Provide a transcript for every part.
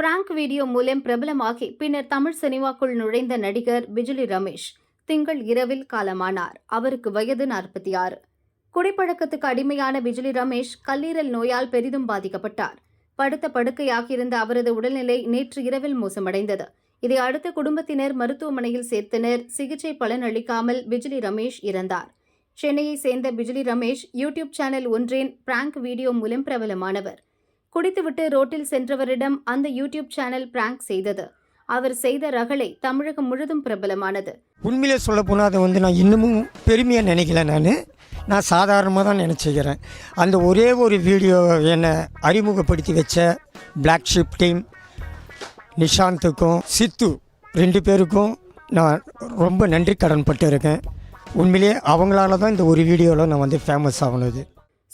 Prank video மூலம் பிரபலமாகி பின்னர் தமிழ் சினிமாக்குள் நுழைந்த நடிகர் பிஜுலி ரமேஷ் திங்கள் இரவில் காலமானார். அவருக்கு வயது நாற்பத்தி ஆறு. குடிப்பழக்கத்துக்கு அடிமையான பிஜுலி ரமேஷ் கல்லீரல் நோயால் பெரிதும் பாதிக்கப்பட்டார். படுத்த படுக்கையாகியிருந்த அவரது உடல்நிலை நேற்று இரவில் மோசமடைந்தது. இதை அடுத்து குடும்பத்தினர் மருத்துவமனையில் சேர்த்தனர். சிகிச்சை பலனளிக்காமல் பிஜுலி ரமேஷ் இறந்தார். சென்னையை சேர்ந்த பிஜுலி ரமேஷ் யூடியூப் சேனல் ஒன்றின் பிராங்க் வீடியோ மூலம் பிரபலமானவர். குடித்துவிட்டு ரோட்டில் சென்றவரிடம் அந்த யூடியூப் சேனல் பிராங்க் செய்தது. அவர் செய்த ரகளை தமிழகம் முழுதும் பிரபலமானது. உண்மையிலே சொல்ல போனால் அதை வந்து நான் இன்னமும் பெருமையாக நினைக்கல நான். நான் சாதாரணமாக தான் நினச்சிக்கிறேன். அந்த ஒரே ஒரு வீடியோ என்னை அறிமுகப்படுத்தி வச்ச பிளாக் ஷிப் டீம் நிஷாந்துக்கும் சித்து ரெண்டு பேருக்கும் நான் ரொம்ப நன்றி கடன் பட்டு இருக்கேன் உண்மையிலே அவங்களால தான் இந்த ஒரு வீடியோவில் நான் வந்து ஃபேமஸ் ஆகுனது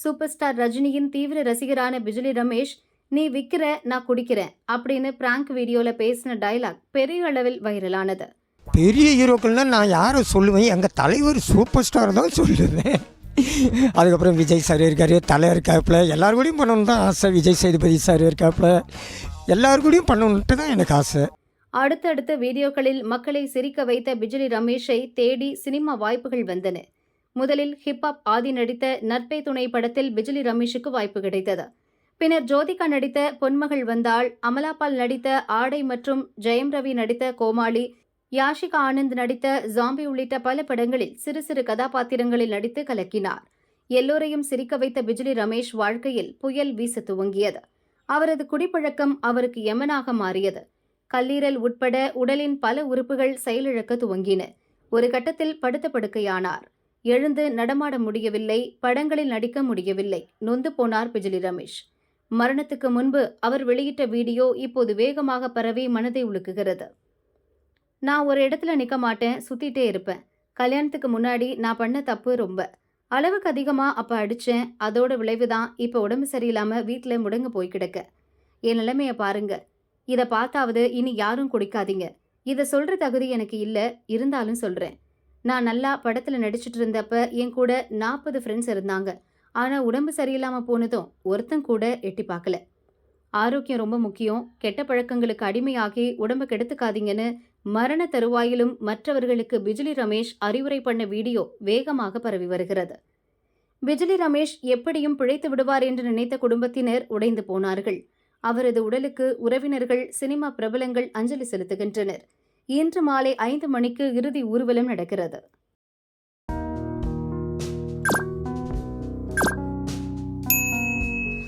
சூப்பர் ஸ்டார் ரஜினியின் தீவிர ரசிகரான பிஜுலி ரமேஷ் நீ விக்கிற நான் குடிக்கிறேன் அப்படின்னு பிராங்க் வீடியோல பேசின டயலாக் பெரிய அளவில் வைரலானது. பெரிய ஹீரோக்கள்னால் நான் யாரை சொல்லுவேன்? எங்கள் தலைவர் சூப்பர் ஸ்டார் தான் சொல்லுவேன். அதுக்கப்புறம் விஜய் சார் இருக்கார் தலை இருக்காப்புல. எல்லார் கூடயும் பண்ணணுன்னு தான் ஆசை. விஜய் சேதுபதி சார் இருக்காப்புல. எல்லார் கூடயும் பண்ணணுன்ட்டு தான் எனக்கு ஆசை. அடுத்தடுத்த வீடியோக்களில் மக்களை சிரிக்க வைத்த பிஜுலி ரமேஷை தேடி சினிமா வாய்ப்புகள் வந்தன. முதலில் ஹிப்ஹாப் ஆதி நடித்த நட்பே துணை படத்தில் பிஜிலி ரமேஷுக்கு வாய்ப்பு கிடைத்தது. பின்னர் ஜோதிகா நடித்த பொன்மகள் வந்தாள் அமலாபால் நடித்த ஆடை மற்றும் ஜெயம் ரவி நடித்த கோமாளி யாஷிகா ஆனந்த் நடித்த ஜாம்பி உள்ளிட்ட பல படங்களில் சிறு சிறு கதாபாத்திரங்களில் நடித்து கலக்கினார். எல்லோரையும் சிரிக்க வைத்த பிஜிலி ரமேஷ் வாழ்க்கையில் புயல் வீச துவங்கியது. அவரது குடிப்பழக்கம் அவருக்கு யமனாக மாறியது. கல்லீரல் உட்பட உடலின் பல உறுப்புகள் செயலிழக்க துவங்கின. ஒரு கட்டத்தில் படுத்த படுக்கையானார். எழுந்து நடமாட முடியவில்லை படங்களில் நடிக்க முடியவில்லை. நொந்து போனார் பிஜிலி ரமேஷ். மரணத்துக்கு முன்பு அவர் வெளியிட்ட வீடியோ இப்போது வேகமாக பரவி மனதை உலுக்குகிறது. நான் ஒரு இடத்துல நிற்க மாட்டேன் சுத்திட்டே இருப்பேன். கல்யாணத்துக்கு முன்னாடி நான் பண்ண தப்பு ரொம்ப. அளவுக்கு அதிகமாக அப்போ அடித்தேன் அதோட விளைவு தான் இப்போ உடம்பு சரியில்லாமல் வீட்டில் முடங்க போய் கிடக்க. என் நிலைமையை பாருங்க. இதை பார்த்தாவது இனி யாரும் குடிக்காதீங்க. இதை சொல்கிற தகுதி எனக்கு இல்லை இருந்தாலும் சொல்கிறேன் நான் நல்லா படத்துல நடிச்சிட்டு இருந்தப்ப என் கூட நாற்பது ஃப்ரெண்ட்ஸ் இருந்தாங்க. ஆனா உடம்பு சரியில்லாம போனதும் ஒருத்தன் கூட எட்டி பார்க்கல. ஆரோக்கியம் ரொம்ப முக்கியம். கெட்ட பழக்கங்களுக்கு அடிமையாகி உடம்பு கெடுத்துக்காதீங்கன்னு மரண தருவாயிலும் மற்றவர்களுக்கு பிஜிலி ரமேஷ் அறிவுரை பண்ண வீடியோ வேகமாக பரவி வருகிறது. பிஜிலி ரமேஷ் எப்படியும் பிழைத்து விடுவார் என்று நினைத்த குடும்பத்தினர் உடைந்து போனார்கள். அவரது உடலுக்கு உறவினர்கள் சினிமா பிரபலங்கள் அஞ்சலி செலுத்துகின்றனர். இன்று மாலை ஐந்து மணிக்கு இறுதி ஊர்வலம் நடக்கிறது.